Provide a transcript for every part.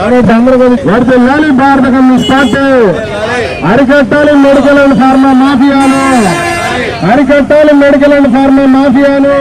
వర్దిల్లాలి Bharat communist party అరికట్టాలి medical and pharma మాఫియాను. అరికట్టాలి మెడికల్ అండ్ ఫార్మా మాఫియాను.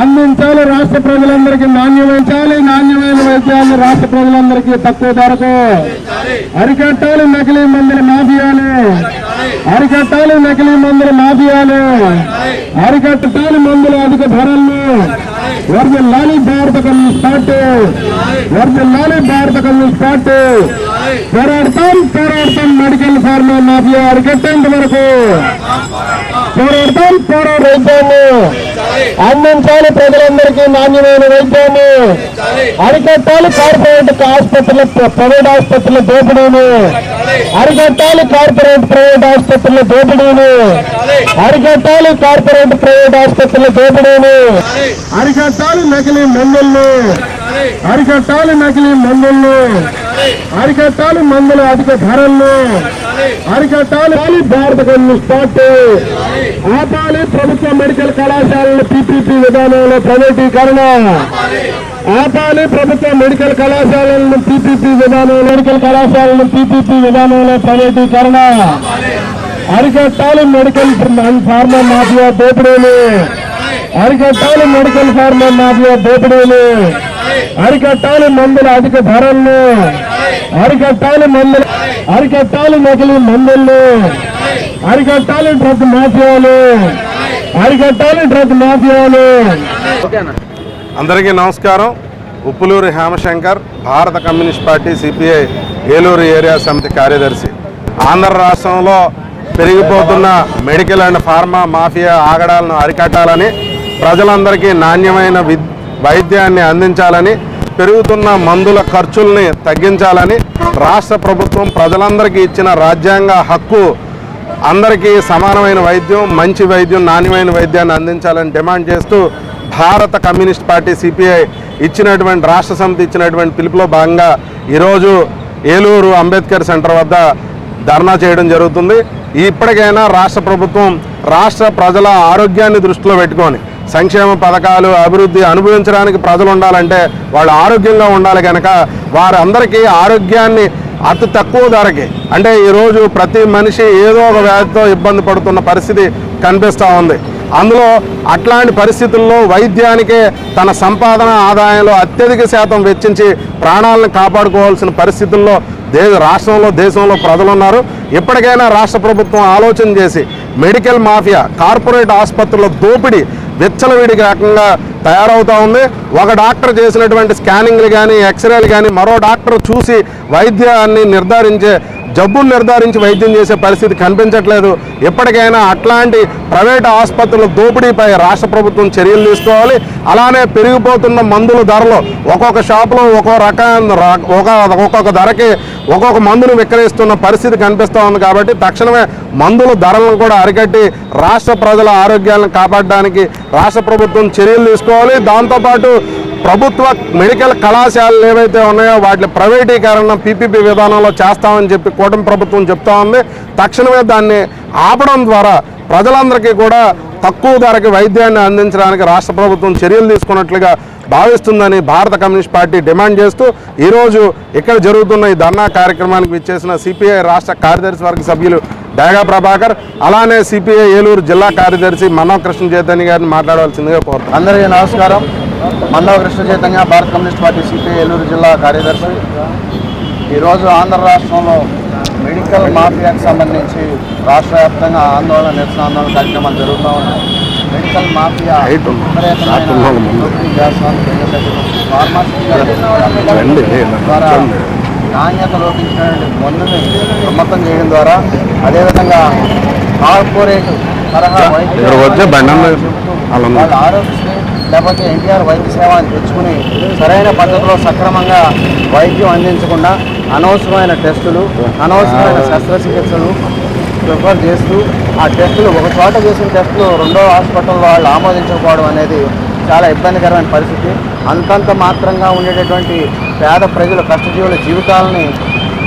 అందించాలి రాష్ట్ర ప్రజలందరికీ నాణ్యమించాలి నాణ్యమైన వైద్యాన్ని రాష్ట్ర ప్రజలందరికీ తక్కువ ధరకు. అరికట్టాలి నకిలీ మందుల మాఫియాలు అరికట్టాలి నకిలీ మందుల మాఫియాలు అరికట్టాలి మందుల అధిక ధరలను. వర్దిల్లాలి భారత కమ్యూనిస్ట్ పార్టీ వర్దిల్లాలి భారత కమ్యూనిస్ట్ పార్టీ పోరాడతాం పోరాడతాం మెడికల్ ఫార్మా మాఫియా అరికట్టేంత వరకు పోరాడతాం పోరాడు వైద్యాన్ని అందించాలి ప్రజలందరికీ నాణ్యమైన వైద్యాన్ని. అరికట్టాలి కార్పొరేట్ ఆసుపత్రుల ప్రైవేట్ ఆసుపత్రుల దోపిడీని. అరికట్టాలి కార్పొరేట్ ప్రైవేట్ ఆసుపత్రుల దోపిడీని. అరికట్టాలి కార్పొరేట్ ప్రైవేట్ ఆసుపత్రుల దోపిడీని. అరికట్టాలి నకిలీ మందుల్ని. అరికట్టాలి నకిలీ మందుల్ని. అరికట్టాలి మందుల అధిక ధరలను. అరికట్టాలి భారత కమ్యూనిస్ట్ పార్టీ ఆపాలి ప్రభుత్వ మెడికల్ కళాశాలల పీపీపీ విధానంలో ప్రైవేటీకరణ. ఆపాలి ప్రభుత్వ మెడికల్ కళాశాలలను పీపీపీ విధానం మెడికల్ కళాశాలను పీపీపీ విధానంలో ప్రైవేటీకరణ. అరికట్టాలి మెడికల్ ఫార్మా మాఫియా దోపిడీలు. అరికట్టాలి మెడికల్ ఫార్మా మాఫియా దోపిడీలు. అరికట్టాలి మందుల అధిక ధరలను అరికట్టాలి మందులు అరికట్టాలి నకిలీ మందులు అరికట్టాలి డ్రగ్ మాఫియాలు. అరికట్టాలి డ్రగ్ మాఫియాలు. అందరికీ నమస్కారం. Uppuluri Hemashankar Bharat communist party CPI Eluru area సమితి కార్యదర్శి. ఆంధ్ర రాష్ట్రంలో పెరిగిపోతున్న మెడికల్ అండ్ ఫార్మా మాఫియా ఆగడాలను అరికట్టాలని ప్రజలందరికీ నాణ్యమైన విద్య వైద్యాన్ని అందించాలని పెరుగుతున్న మందుల ఖర్చుల్ని తగ్గించాలని రాష్ట్ర ప్రభుత్వం ప్రజలందరికీ ఇచ్చిన రాజ్యాంగ హక్కు అందరికీ సమానమైన వైద్యం మంచి వైద్యం నాణ్యమైన వైద్యాన్ని అందించాలని డిమాండ్ చేస్తూ భారత కమ్యూనిస్ట్ పార్టీ సిపిఐ ఇచ్చినటువంటి రాష్ట్ర సమితి ఇచ్చినటువంటి పిలుపులో భాగంగా ఈరోజు ఏలూరు అంబేద్కర్ సెంటర్ వద్ద ధర్నా చేయడం జరుగుతుంది. ఇప్పటికైనా రాష్ట్ర ప్రభుత్వం రాష్ట్ర ప్రజల ఆరోగ్యాన్ని దృష్టిలో పెట్టుకొని సంక్షేమ పథకాలు అభివృద్ధి అనుభవించడానికి ప్రజలు ఉండాలంటే వాళ్ళు ఆరోగ్యంగా ఉండాలి కనుక వారందరికీ ఆరోగ్యాన్ని అతి తక్కువ ధరకి. అంటే ఈరోజు ప్రతి మనిషి ఏదో ఒక వ్యాధితో ఇబ్బంది పడుతున్న పరిస్థితి కనిపిస్తూ ఉంది. అందులో అట్లాంటి పరిస్థితుల్లో వైద్యానికే తన సంపాదన ఆదాయంలో అత్యధిక శాతం వెచ్చించి ప్రాణాలను కాపాడుకోవాల్సిన పరిస్థితుల్లో దే రాష్ట్రంలో దేశంలో ప్రజలు ఉన్నారు ఇప్పటికైనా రాష్ట్ర ప్రభుత్వం ఆలోచన చేసి మెడికల్ మాఫియా కార్పొరేట్ ఆసుపత్రుల దోపిడీ విచ్చలవిడికి రకంగా తయారవుతూ ఉంది. ఒక డాక్టర్ చేసినటువంటి స్కానింగ్లు కానీ ఎక్స్రేలు కానీ మరో డాక్టర్ చూసి వైద్యాన్ని నిర్ధారించే జబ్బులు నిర్ధారించి వైద్యం చేసే పరిస్థితి కనిపించట్లేదు. ఎప్పటికైనా అట్లాంటి ప్రైవేట్ ఆసుపత్రుల దోపిడీపై రాష్ట్ర ప్రభుత్వం చర్యలు తీసుకోవాలి. అలానే పెరిగిపోతున్న మందుల ధరలు ఒక్కొక్క షాపులో ఒక్కో రకాల ఒక ఒక్కొక్క ధరకి ఒక్కొక్క మందును విక్రయిస్తున్న పరిస్థితి కనిపిస్తూ ఉంది కాబట్టి తక్షణమే మందుల ధరలను కూడా అరికట్టి రాష్ట్ర ప్రజల ఆరోగ్యాలను కాపాడడానికి రాష్ట్ర ప్రభుత్వం చర్యలు తీసుకోవాలి. దాంతోపాటు ప్రభుత్వ మెడికల్ కళాశాలలు ఏవైతే ఉన్నాయో వాటి ప్రైవేటీకరణ పీపీపీ విధానంలో చేస్తామని చెప్పి కూటమి ప్రభుత్వం చెప్తా ఉంది. తక్షణమే దాన్ని ఆపడం ద్వారా ప్రజలందరికీ కూడా తక్కువ ధరకి వైద్యాన్ని అందించడానికి రాష్ట్ర ప్రభుత్వం చర్యలు తీసుకున్నట్లుగా భావిస్తుందని భారత కమ్యూనిస్ట్ పార్టీ డిమాండ్ చేస్తూ ఈరోజు ఇక్కడ జరుగుతున్న ఈ ధర్నా కార్యక్రమానికి విచ్చేసిన సిపిఐ రాష్ట్ర కార్యదర్శి వర్గ సభ్యులు డేగా ప్రభాకర్ అలానే సిపిఐ ఏలూరు జిల్లా కార్యదర్శి మన్నవ కృష్ణ చైతన్య గారిని మాట్లాడవలసిందిగా కోరుతాను అందరికీ నమస్కారం. మందవ కృష్ణ చైతన్య భారత కమ్యూనిస్ట్ పార్టీ సిపిఐ ఏలూరు జిల్లా కార్యదర్శి. ఈరోజు ఆంధ్ర రాష్ట్రంలో మెడికల్ మాఫియాకి సంబంధించి రాష్ట్ర వ్యాప్తంగా ఆందోళన నిరసన ఆందోళన కార్యక్రమాలు జరుగుతూ ఉన్నాయి. Medical mafia. విపరీతమైన ద్వారా. నాణ్యత లోపించినటువంటి మందుని ప్రమత్తం చేయడం ద్వారా అదేవిధంగా కార్పొరేట్ తరహా వైద్య. వాళ్ళ ఆరోగ్యశ్రీ లేకపోతే ఎన్టీఆర్ వైద్య సేవ అని తెచ్చుకుని సరైన పద్ధతిలో సక్రమంగా వైద్యం అందించకుండా అనవసరమైన టెస్టులు అనవసరమైన శస్త్రచికిత్సలు ప్రిఫర్ చేస్తూ ఆ టెస్టులు ఒక చోట చేసిన టెస్టులు రెండో హాస్పిటల్లో వాళ్ళు ఆమోదించకపోవడం అనేది చాలా ఇబ్బందికరమైన పరిస్థితి అంతంత మాత్రంగా ఉండేటటువంటి పేద ప్రజల కష్టజీవుల జీవితాలని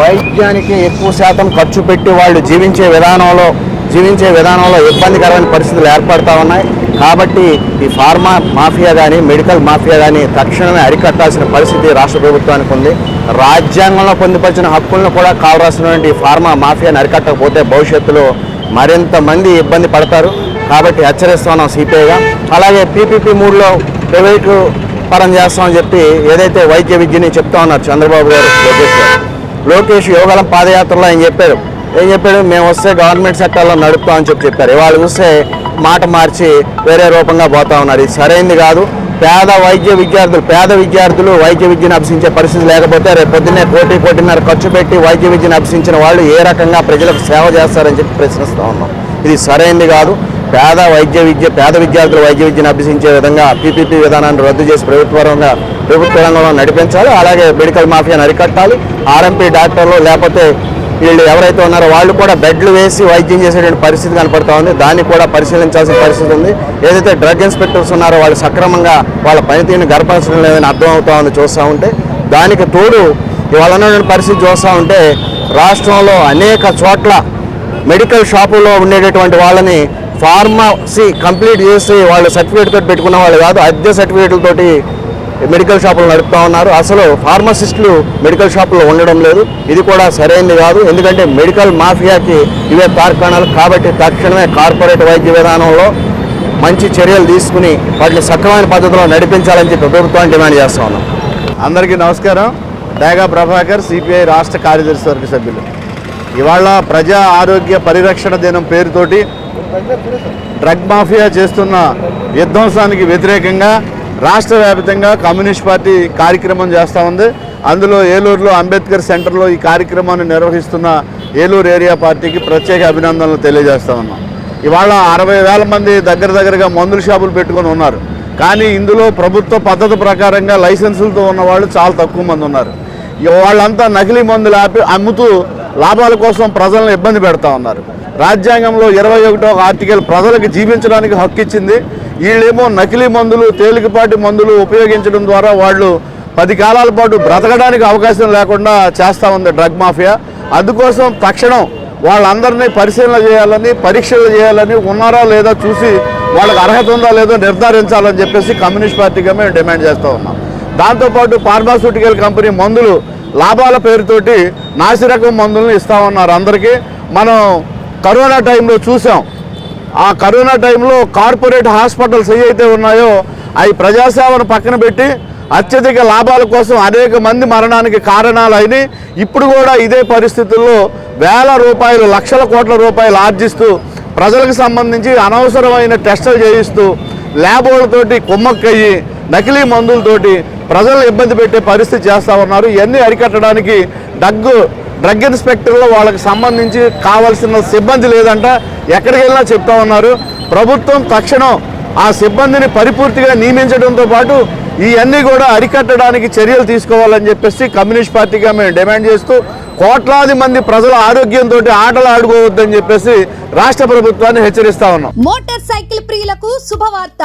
వైద్యానికి ఎక్కువ శాతం ఖర్చు పెట్టి వాళ్ళు జీవించే విధానంలో జీవించే విధానంలో ఇబ్బందికరమైన పరిస్థితులు ఏర్పడతా ఉన్నాయి. కాబట్టి ఈ ఫార్మా మాఫియా కానీ మెడికల్ మాఫియా కానీ తక్షణమే అరికట్టాల్సిన పరిస్థితి రాష్ట్ర ప్రభుత్వానికి ఉంది. రాజ్యాంగంలో పొందుపరిచిన హక్కులను కూడా కావలసినటువంటి ఫార్మా మాఫియాని అరికట్టకపోతే భవిష్యత్తులో మరింత మంది ఇబ్బంది పడతారు. కాబట్టి హెచ్చరిస్తున్నాం సిపిఐగా. అలాగే పీపీపీ మూడులో ప్రైవేటు పరం చేస్తామని చెప్పి ఏదైతే వైద్య విద్యని చెప్తా ఉన్నారు చంద్రబాబు గారు లోకేష్ గారు. లోకేష్ యోగాలం పాదయాత్రలో ఆయన చెప్పారు. ఏం చెప్పాడు? మేము వస్తే గవర్నమెంట్ సెక్టర్లో నడుపుతామని చెప్పి చెప్పారు. ఇవాళ చూస్తే మాట మార్చి వేరే రూపంగా పోతా ఉన్నారు. ఇది సరైంది కాదు. పేద వైద్య విద్యార్థులు పేద విద్యార్థులు వైద్య విద్యను అభ్యసించే పరిస్థితి లేకపోతే రేపు పొద్దున్నే కోటి కోటిన్నర ఖర్చు పెట్టి వైద్య విద్యను అభ్యసించిన వాళ్ళు ఏ రకంగా ప్రజలకు సేవ చేస్తారని చెప్పి ప్రశ్నిస్తూ ఉన్నాం. ఇది సరైంది కాదు. పేద వైద్య విద్య పేద విద్యార్థులు వైద్య విద్యను అభ్యసించే విధంగా పీపీపీ విధానాన్ని రద్దు చేసి ప్రభుత్వ ప్రభుత్వ రంగంలో నడిపించాలి. అలాగే మెడికల్ మాఫియాను అరికట్టాలి. ఆర్ఎంపీ డాక్టర్లు లేకపోతే వీళ్ళు ఎవరైతే ఉన్నారో వాళ్ళు కూడా బెడ్లు వేసి వైద్యం చేసేటువంటి పరిస్థితి కనపడతా ఉంది. దాన్ని కూడా పరిశీలించాల్సిన పరిస్థితి ఉంది. ఏదైతే డ్రగ్ ఇన్స్పెక్టర్స్ ఉన్నారో వాళ్ళు సక్రమంగా వాళ్ళ పనితీరుని గర్భపరచడం లేదని అర్థం ఉంది చూస్తూ ఉంటే. దానికి తోడు ఇవాళ ఉన్నటువంటి పరిస్థితి చూస్తూ ఉంటే రాష్ట్రంలో అనేక చోట్ల మెడికల్ షాపులో ఉండేటటువంటి వాళ్ళని ఫార్మసీ కంప్లీట్ చేసి వాళ్ళు సర్టిఫికేట్ తోటి పెట్టుకున్న వాళ్ళు కాదు అద్దె సర్టిఫికేట్లతోటి మెడికల్ షాపులు నడుపుతా ఉన్నారు. అసలు ఫార్మసిస్టులు మెడికల్ షాపులో ఉండడం లేదు. ఇది కూడా సరైనది కాదు. ఎందుకంటే మెడికల్ మాఫియాకి ఇవే కార్ఖానాలు కాబట్టి తక్షణమే కార్పొరేట్ వైద్య విధానంలో మంచి చర్యలు తీసుకుని వాటిని సక్రమైన పద్ధతిలో నడిపించాలని చెప్పి ప్రభుత్వాన్ని డిమాండ్ చేస్తా ఉన్నాం. అందరికీ నమస్కారం. డేగా ప్రభాకర్ సిపిఐ రాష్ట్ర కార్యదర్శి వర్గ సభ్యులు. ఇవాళ ప్రజా ఆరోగ్య పరిరక్షణ దినం పేరుతోటి డ్రగ్ మాఫియా చేస్తున్న విధ్వంసానికి వ్యతిరేకంగా రాష్ట్ర వ్యాప్తంగా కమ్యూనిస్ట్ పార్టీ కార్యక్రమం చేస్తూ ఉంది. అందులో ఏలూరులో అంబేద్కర్ సెంటర్లో ఈ కార్యక్రమాన్ని నిర్వహిస్తున్న ఏలూరు ఏరియా పార్టీకి ప్రత్యేక అభినందనలు తెలియజేస్తా ఉన్నాం. ఇవాళ అరవై వేల మంది దగ్గర దగ్గరగా మందుల షాపులు పెట్టుకొని ఉన్నారు. కానీ ఇందులో ప్రభుత్వ పద్ధతి ప్రకారంగా లైసెన్సులతో ఉన్న వాళ్ళు చాలా తక్కువ మంది ఉన్నారు. వాళ్ళంతా నకిలీ మందులు ఆపి అమ్ముతూ లాభాల కోసం ప్రజలను ఇబ్బంది పెడతా ఉన్నారు. రాజ్యాంగంలో ఇరవై ఒకటో ఆర్టికల్ ప్రజలకు జీవించడానికి హక్కు ఇచ్చింది. వీళ్ళేమో నకిలీ మందులు తేలికపాటి మందులు ఉపయోగించడం ద్వారా వాళ్ళు పది కాలాల పాటు బ్రతకడానికి అవకాశం లేకుండా చేస్తూ ఉంది డ్రగ్ మాఫియా. అందుకోసం తక్షణం వాళ్ళందరినీ పరిశీలన చేయాలని పరీక్షలు చేయాలని ఉన్నారా లేదా చూసి వాళ్ళకి అర్హత ఉందా లేదో నిర్ధారించాలని చెప్పేసి కమ్యూనిస్ట్ పార్టీగా మేము డిమాండ్ చేస్తూ ఉన్నాం. దాంతోపాటు ఫార్మాస్యూటికల్ కంపెనీ మందులు లాభాల పేరుతోటి నాసిరకం మందులను ఇస్తా ఉన్నారు అందరికీ మనం కరోనా టైంలో చూసాం. ఆ కరోనా టైంలో కార్పొరేట్ హాస్పిటల్స్ ఏవైతే ఉన్నాయో అవి ప్రజాసేవను పక్కన పెట్టి అత్యధిక లాభాల కోసం అనేక మంది మరణానికి కారణాలు ఇప్పుడు కూడా ఇదే పరిస్థితుల్లో వేల రూపాయలు లక్షల కోట్ల రూపాయలు ఆర్జిస్తూ ప్రజలకు సంబంధించి అనవసరమైన టెస్టులు చేయిస్తూ ల్యాబులతోటి కుమ్మక్కయ్యి నకిలీ మందులతోటి ప్రజలు ఇబ్బంది పెట్టే పరిస్థితి చేస్తూ ఉన్నారు. ఇవన్నీ అరికట్టడానికి డగ్గు డ్రగ్ ఇన్స్పెక్టర్లో వాళ్ళకి సంబంధించి కావాల్సిన సిబ్బంది లేదంట. ఎక్కడికి వెళ్ళినా చెప్తా ఉన్నారు. ప్రభుత్వం తక్షణం ఆ సిబ్బందిని పరిపూర్తిగా నియమించడంతో పాటు ఇవన్నీ కూడా అరికట్టడానికి చర్యలు తీసుకోవాలని చెప్పేసి కమ్యూనిస్ట్ పార్టీగా మేము డిమాండ్ చేస్తూ కోట్లాది మంది ప్రజల ఆరోగ్యంతో ఆటలు ఆడుకోవద్దని చెప్పేసి రాష్ట్ర ప్రభుత్వాన్ని హెచ్చరిస్తా ఉన్నాం. మోటార్ సైకిల్ ప్రియులకు శుభవార్త.